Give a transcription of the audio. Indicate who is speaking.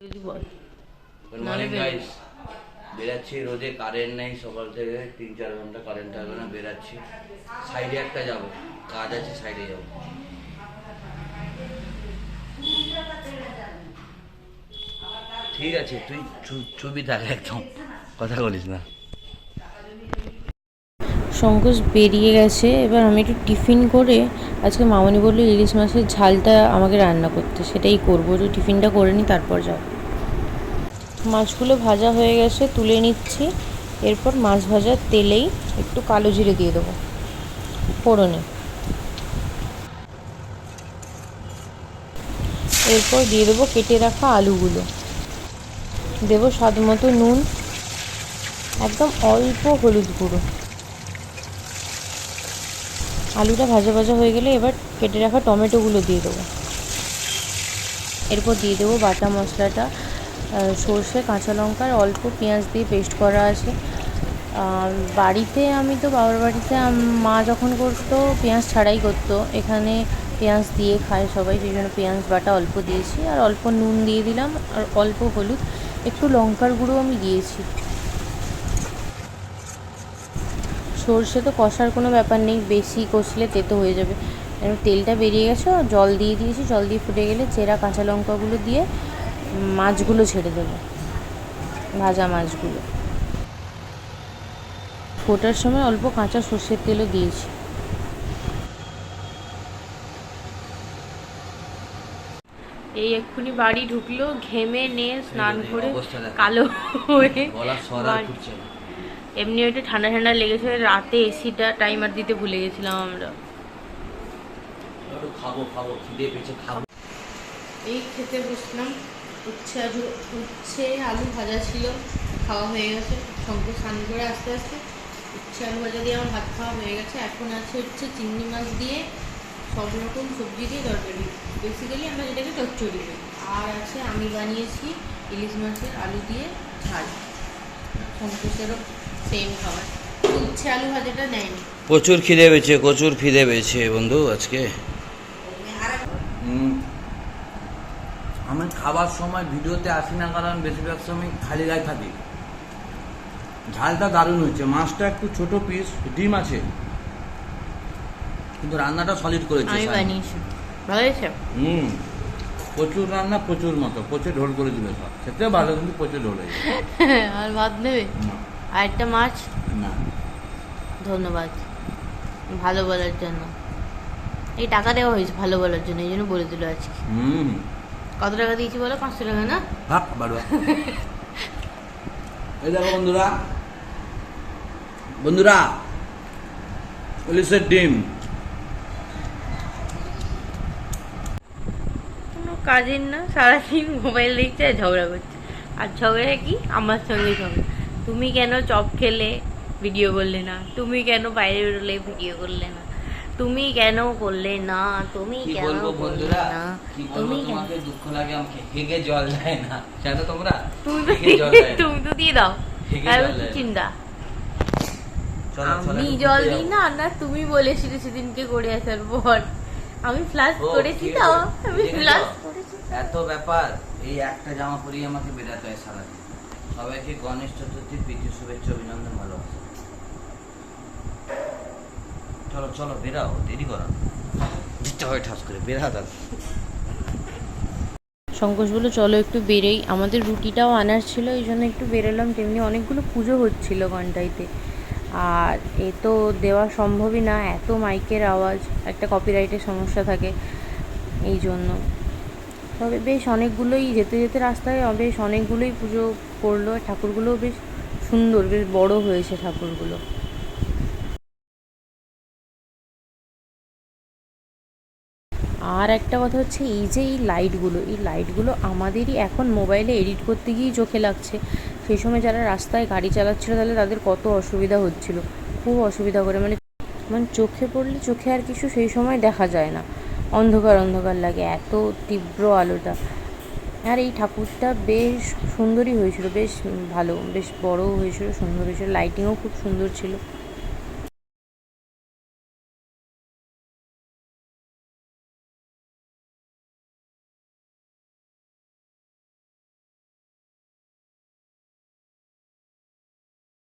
Speaker 1: Good morning guys বেরাচ্ছি রোদে current নেই সকাল থেকে তিন চার ঘণ্টা কারেন্ট থাকবে না বেরাচ্ছি। সাইডে একটা যাব কাজ আছে সাইডে যাব। ঠিক আছে তুই ছবি চুপি থাক একদম কথা বলিস না।
Speaker 2: শঙ্কোষ বেরিয়ে গেছে। এবার আমি একটু টিফিন করে আজকে মামনি বলল ইলিশ মাছের ঝালটা আমাকে রান্না করতে। সেটাই করব। একটু টিফিনটা করে নিই তারপর যাও মাছগুলো ভাজা হয়ে গেছে, তুলে নিচ্ছি। এরপর মাছ ভাজার তেলেই একটু কালো জিরে দিয়ে দেবো। ফোড়নে। এরপর দিয়ে দেবো কেটে রাখা আলুগুলো। দেবো স্বাদ মতো নুন, একদম অল্প হলুদ গুঁড়ো। আলুটা ভাজা ভাজা হয়ে গেলে এবার কেটে রাখা টমেটোগুলো দিয়ে দেবো। এরপর দিয়ে দেবো বাটা মশলাটা সর্ষে, কাঁচা লঙ্কা, আর অল্প পেঁয়াজ দিয়ে পেস্ট করা আছে। বাড়িতে আমি তো, বাবার বাড়িতে মা যখন করতো, পেঁয়াজ ছাড়াই করতো। এখানে পেঁয়াজ দিয়ে খায় সবাই, সেই জন্য পেঁয়াজ, বাটা অল্প দিয়েছি। আর অল্প নুন দিয়ে দিলাম, আর অল্প হলুদ, একটু লঙ্কার গুঁড়ো আমি দিয়েছি। সর্ষে তো কষার কোনো ব্যাপার নেই বেশি কষলে তেতো হয়ে যাবে। তেলটা বেরিয়ে গেছে জল দিয়ে দিয়েছি জল দিয়ে ফুটে গেলে চেরা কাঁচা লঙ্কাগুলো দিয়ে মাছগুলো ছেড়ে দেবো ভাজা মাছগুলো। ফোটার সময় অল্প কাঁচা সর্ষের তেলও দিয়েছি। এই এক্ষুনি বাড়ি ঢুকলো ঘেমে নিয়ে স্নান করে কালো হয়ে এমনি একটু ঠান্ডা ঠান্ডা লেগেছে রাতে এসিটা টাইমার দিতে ভুলে গেছিলাম আমরা।
Speaker 1: খাব খাব খিদে
Speaker 2: এই খেতে বসলাম উচ্ছে আলু উচ্ছে আলু ভাজা ছিল খাওয়া হয়ে গেছে। শঙ্কর স্নান করে আস্তে আস্তে উচ্ছে আলু ভাজা দিয়ে আমার ভাত খাওয়া হয়ে গেছে। এখন আছে হচ্ছে চিংড়ি মাছ দিয়ে সব রকম সবজি দিয়ে তরকারি। বেসিক্যালি আমরা যেটাকে চচ্চড়ি বলি আর আছে আমি বানিয়েছি ইলিশ মাছের আলু দিয়ে ঝাল। সন্তোষেরও সেম খাবার। তো উচ্ছে আলু ভাজাটা নেয়নি
Speaker 1: প্রচুর খিদে পেয়েছে প্রচুর খিদে পেয়েছে বন্ধু আজকে। আমি খাবার সময় ভিডিওতে আসি না কারণ বেশিরভাগ সময় খালি গায়ে থাকি। ঝালটা দারুণ হচ্ছে মাছটা একটু ছোট পিস ডিম আছে। কিন্তু রান্নাটা সলিড করেছে
Speaker 2: আমি বানিয়েছি। ভালো হয়েছে?
Speaker 1: হুম। প্রচুর রান্না প্রচুর মতো। প্রচুর ঢোল করে দিবে সব খেতে ভালো কিন্তু প্রচুর ঢোল হয়ে যাবে।
Speaker 2: আর ভাত নেবে?
Speaker 1: না,
Speaker 2: আর একটা মাছ?
Speaker 1: না।
Speaker 2: ধন্যবাদ। ভালো বলার জন্য। এই টাকা দেওয়া হয়েছে ভালো বলার জন্য এই জন্য বলে দিল আজকে। কত টাকা দিয়েছি বলো? পাঁচশো টাকা না?
Speaker 1: এই দেখো বন্ধুরা। বন্ধুরা পুলিশের ডিম।
Speaker 2: কোনো কাজের না সারাদিন মোবাইল দেখছে আর ঝগড়া করছে। আর ঝগড়া কি? আমার সঙ্গে ঝগড়া। তুমি কেন চপ খেলে? ভিডিও করলে না। তুমি কেন বাইরে বেরোলে? ভিডিও করলে না। তুমি কেন করলে না? তুমি কেন
Speaker 1: বলব বন্ধুরা? কি
Speaker 2: তুমি
Speaker 1: তোমাকে দুঃখ লাগে আমাকে হেগে জল দেয় না। জানো তোমরা?
Speaker 2: তুমি তো তুমি তো দিয়ে দাও। আর কি চিন্তা। আমি জল দিই না না তুমি বলেছিলে সেদিনকে করে আসার পর। আমি ফ্লাশ করেছি তো আমি? ফ্লাশ করেছি।
Speaker 1: এত ব্যাপার। এই একটা জামা পরিয়ে আমাকে বেরাতে হয় সারাদিন। সবাইকে গণেশ চতুর্থী প্রীতি শুভেচ্ছা, অভিনন্দন ভালোবাসা চলো চলো, বেরাও, দেরি করো। যেতে হয় ঠাস করে, বেরা দাদা
Speaker 2: শঙ্কোষ বলে চলো একটু বেরেই। আমাদের রুটিটাও আনার ছিল, এই জন্য একটু বেরোলাম। তেমনি অনেকগুলো পুজো হচ্ছিল ঘন্টাইতে। আর এ তো দেওয়া সম্ভবই না, এত মাইকের আওয়াজ, একটা কপিরাইটের সমস্যা থাকে, এই জন্য। তবে বেশ অনেকগুলোই যেতে যেতে রাস্তায় বেশ অনেকগুলোই পুজো করল। ঠাকুরগুলোও বেশ সুন্দর, বেশ বড় হয়েছে ঠাকুরগুলো। আর একটা কথা হচ্ছে, এই যে এই লাইটগুলো এই লাইটগুলো আমাদেরই এখন মোবাইলে এডিট করতে গিয়েই চোখে লাগছে। সেই সময় যারা রাস্তায় গাড়ি চালাচ্ছিল, তাহলে তাদের কত অসুবিধা হচ্ছিল। খুব অসুবিধা করে মানে মানে চোখে পড়লে চোখে আর কিছু সেই সময় দেখা যায় না। অন্ধকার অন্ধকার লাগে, এত তীব্র আলোটা। আর এই ঠাকুরটা বেশ সুন্দরই হয়েছিল, বেশ ভালো, বেশ বড়ও হয়েছিল, সুন্দর হয়েছিল লাইটিংও খুব সুন্দর ছিল।